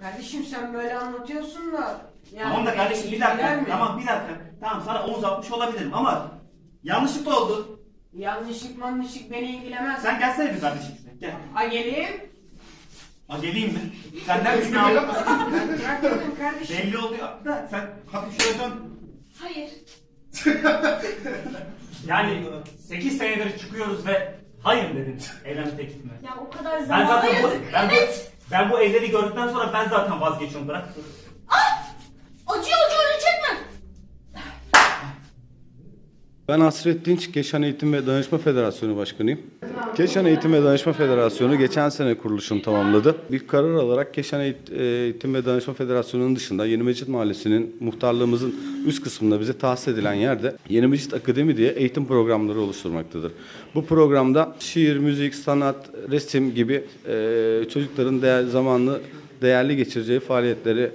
Kardeşim sen böyle anlatıyorsun da. Yani Tamam da kardeşim bir dakika. Tamam bir dakika. Tamam sana omuz atmış olabilirim ama yanlışlıkla oldu. Yanlışlık manlışlık beni ilgilemez. Sen gelsene bir kardeşim. Gel. A geleyim. Ha geleyim mi? Senden bir ne aldım? Ben bırak dedim kardeşim. Belli oluyor. Da sen hafif şöyle dön. Hayır. Yani 8 senedir çıkıyoruz ve hayır dedin evlenme teklifime. Ya o kadar Ben zamana zaten bu, yazık. ben, evet. Ben bu evleri gördükten sonra ben zaten vazgeçiyorum bırak. Ben Hasret Dinç, Keşan Eğitim ve Danışma Federasyonu Başkanıyım. Keşan Eğitim ve Danışma Federasyonu geçen sene kuruluşunu tamamladı. Bir karar alarak Keşan Eğit- Eğitim ve Danışma Federasyonu'nun dışında Yeni Mecit Mahallesi'nin muhtarlığımızın üst kısmında bize tahsis edilen yerde Yeni Mecit Akademi diye eğitim programları oluşturmaktadır. Bu programda şiir, müzik, sanat, resim gibi e, çocukların değer, zamanını değerli geçireceği faaliyetleri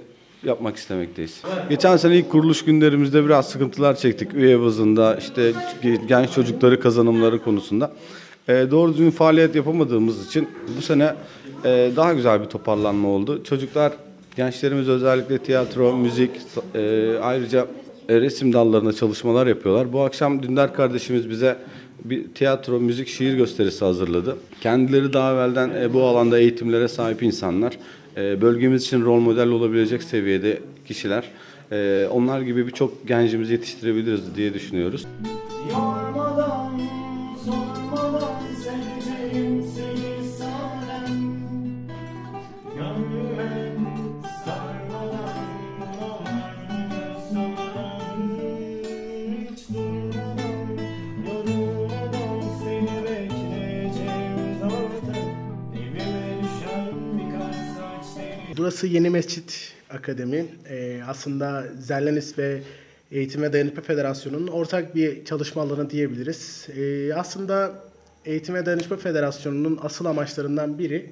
yapmak istemekteyiz. Geçen sene ilk kuruluş günlerimizde biraz sıkıntılar çektik üye bazında işte genç çocukları kazanımları konusunda. Ee, doğru düzgün faaliyet yapamadığımız için bu sene e, daha güzel bir toparlanma oldu. Çocuklar, gençlerimiz özellikle tiyatro, müzik, e, ayrıca e, resim dallarında çalışmalar yapıyorlar. Bu akşam Dündar kardeşimiz bize bir tiyatro, müzik, şiir gösterisi hazırladı. Kendileri daha evvelden e, bu alanda eğitimlere sahip insanlar. E, bölgemiz için rol model olabilecek seviyede kişiler. E, onlar gibi birçok gencimizi yetiştirebiliriz diye düşünüyoruz. Burası Yeni Mescit Akademi. Ee, aslında Zerlenis ve Eğitim ve Dayanışma Federasyonu'nun ortak bir çalışma alanı diyebiliriz. Ee, aslında Eğitim ve Dayanışma Federasyonu'nun asıl amaçlarından biri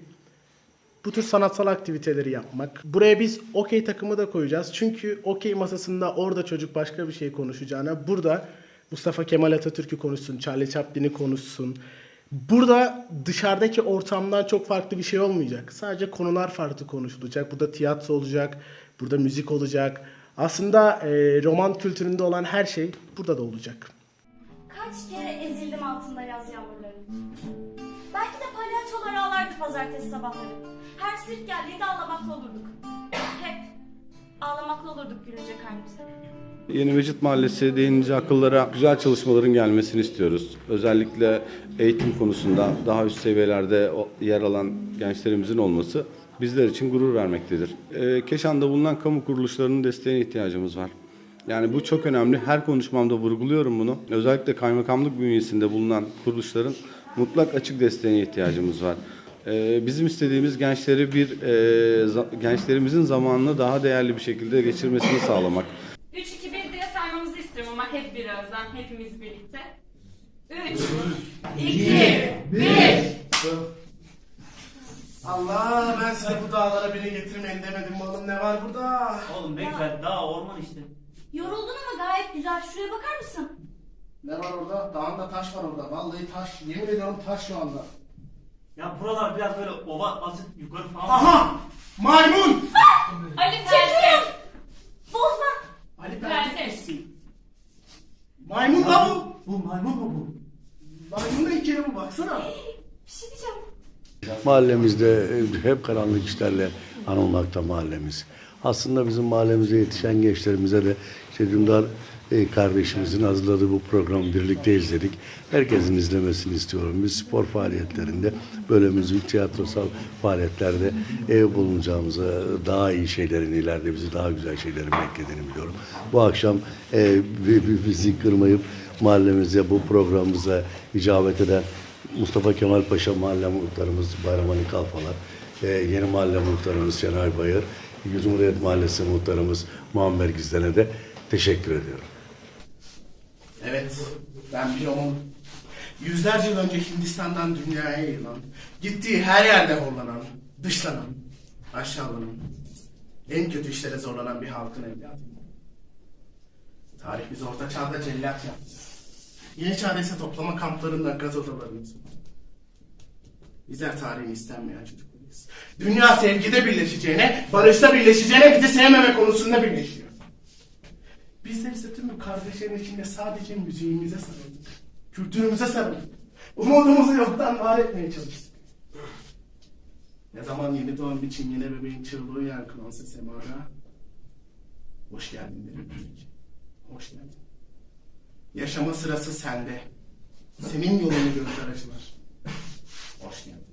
bu tür sanatsal aktiviteleri yapmak. Buraya biz okey takımı da koyacağız. Çünkü okey masasında orada çocuk başka bir şey konuşacağına burada Mustafa Kemal Atatürk'ü konuşsun, Charlie Chaplin'i konuşsun. Burada dışarıdaki ortamdan çok farklı bir şey olmayacak. Sadece konular farklı konuşulacak. Burada tiyatro olacak, burada müzik olacak. Aslında e, roman kültüründe olan her şey burada da olacak. Kaç kere ezildim altında yaz yağmurları. Belki de palyaçolar ağlardı pazartesi sabahları. Her sirk geldiğinde ağlamaklı olurduk. Hep ağlamaklı olurduk gülünce kalbimize. Yeni Mecit Mahallesi deyince akıllara güzel çalışmaların gelmesini istiyoruz. Özellikle eğitim konusunda daha üst seviyelerde yer alan gençlerimizin olması bizler için gurur vermektedir. Ee, Keşan'da bulunan kamu kuruluşlarının desteğine ihtiyacımız var. Yani bu çok önemli. Her konuşmamda vurguluyorum bunu. Özellikle kaymakamlık bünyesinde bulunan kuruluşların mutlak açık desteğine ihtiyacımız var. Ee, bizim istediğimiz gençleri bir e, gençlerimizin zamanını daha değerli bir şekilde geçirmesini sağlamak. 3 2 1 diye saymamızı istiyorum ama hep birazdan hepimiz birlikte. 3 2 Allah ben size bu dağlara beni getirmeyin demedim mi oğlum ne var burada? Oğlum ne güzel daha orman işte. Yoruldun ama gayet güzel. Şuraya bakar mısın? Ne var orada? Dağında taş var orada. Vallahi taş. Yemin ediyorum taş şu anda. Ya buralar biraz böyle ova azıcık yukarı falan. Aha! Maymun! Ali Perse. Maymun da bu. Bu maymun mu bu? Maymun da iki bu baksana. Bir şey diyeceğim. Mahallemizde hep karanlık işlerle anılmakta mahallemiz. Aslında bizim mahallemize yetişen gençlerimize de işte Dündar kardeşimizin hazırladığı bu programı birlikte izledik. Herkesin izlemesini istiyorum. Biz spor faaliyetlerinde böyle müzik, tiyatrosal faaliyetlerde ev bulunacağımıza, daha iyi şeylerin ileride bizi daha güzel şeylerin beklediğini biliyorum. Bu akşam e, bi- bi- bizi kırmayıp mahallemize, bu programımıza icabet eden Mustafa Kemal Paşa mahalle muhtarımız Bayram Ali Kalfalar, e, yeni mahalle muhtarımız Şenay Bayır, Cumhuriyet Mahallesi muhtarımız Muammer Gizlen'e de teşekkür ediyorum. Evet. Ben onun yüzlerce yıl önce Hindistan'dan dünyaya yayılan, gittiği her yerde horlanan, dışlanan, aşağılanan, en kötü işlere zorlanan bir halkın evladıyım. Tarih bizi orta çağda cellat yaptı. Yeni çağda ise toplama kamplarında gaz odalarını. Bizler tarihin istenmeyen çocuklarıyız. Dünya sevgide birleşeceğine, barışta birleşeceğine bizi sevmeme konusunda birleşiyor. Bizler ise tüm bu kardeşlerin içinde sadece müziğimize sarıldık. Kültürümüze sarıldık. Umudumuzu yoktan var etmeye çalıştık. Ne zaman yeni doğan bir çingene bebeğin çığlığı yankılansa semada, hoş geldin derim. Hoş geldin. Yaşama sırası sende. Senin yolunu gözler açılır. Hoş geldin.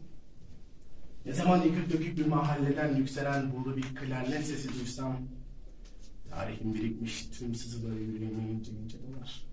Ne zaman yıkık dökük bir mahalleden yükselen buğulu bir klarnet sesi duysam, tarihin birikmiş tüm sızıları yüreğime ince ince dolar.